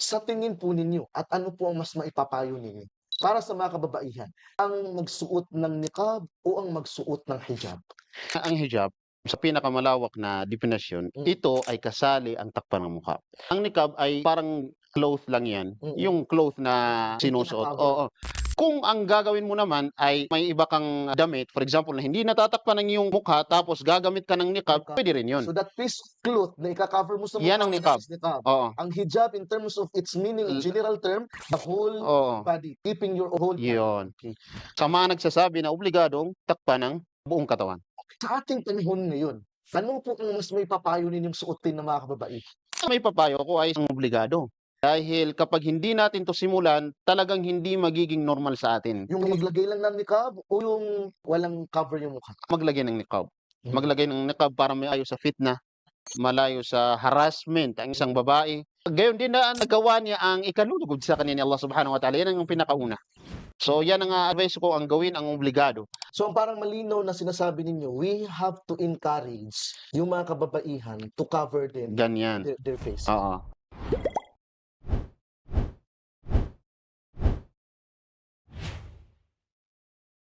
Sa tingin po ninyo at ano po ang mas maipapayo ninyo para sa mga kababaihan, ang magsuot ng niqab o ang magsuot ng hijab? Ang hijab, sa pinakamalawak na definasyon, Mm. ito ay kasali ang takpan ng mukha. Ang niqab ay parang cloth lang yan. Mm. Yung cloth na sinusuot. Oo. Kung ang gagawin mo naman ay may iba kang damit, for example, na hindi natatakpan ng iyong mukha, tapos gagamit ka ng niqab, Niqab. pwede rin yun. So that of cloth na ika-cover mo sa Yan mukha ang mo, niqab. niqab. Oo. Ang hijab in terms of its meaning, in general term, the whole Oo. body, keeping your whole body. Yun. Okay. Sa mga nagsasabi na obligadong takpan ng buong katawan. Sa ating panahon ngayon, ano po ang mas may papayo ninyong suotin ng mga kababaihan? May papayo ko ay isang obligado. Dahil kapag hindi natin to simulan, talagang hindi magiging normal sa atin. Yung maglagay lang ng niqab o yung walang cover yung mukha? Maglagay ng niqab. Mm. Maglagay ng niqab para malayo sa fitna, malayo sa harassment ang isang babae. Gayon din na nagawa niya ang ikalulugod sa kanina ni Allah subhanahu wa ta'ala. Yan ang pinakauna. So yan ang advice ko ang gawin ang obligado. So ang parang malinaw na sinasabi ninyo, we have to encourage yung mga kababaihan to cover them Ganyan. their, their face. Oo.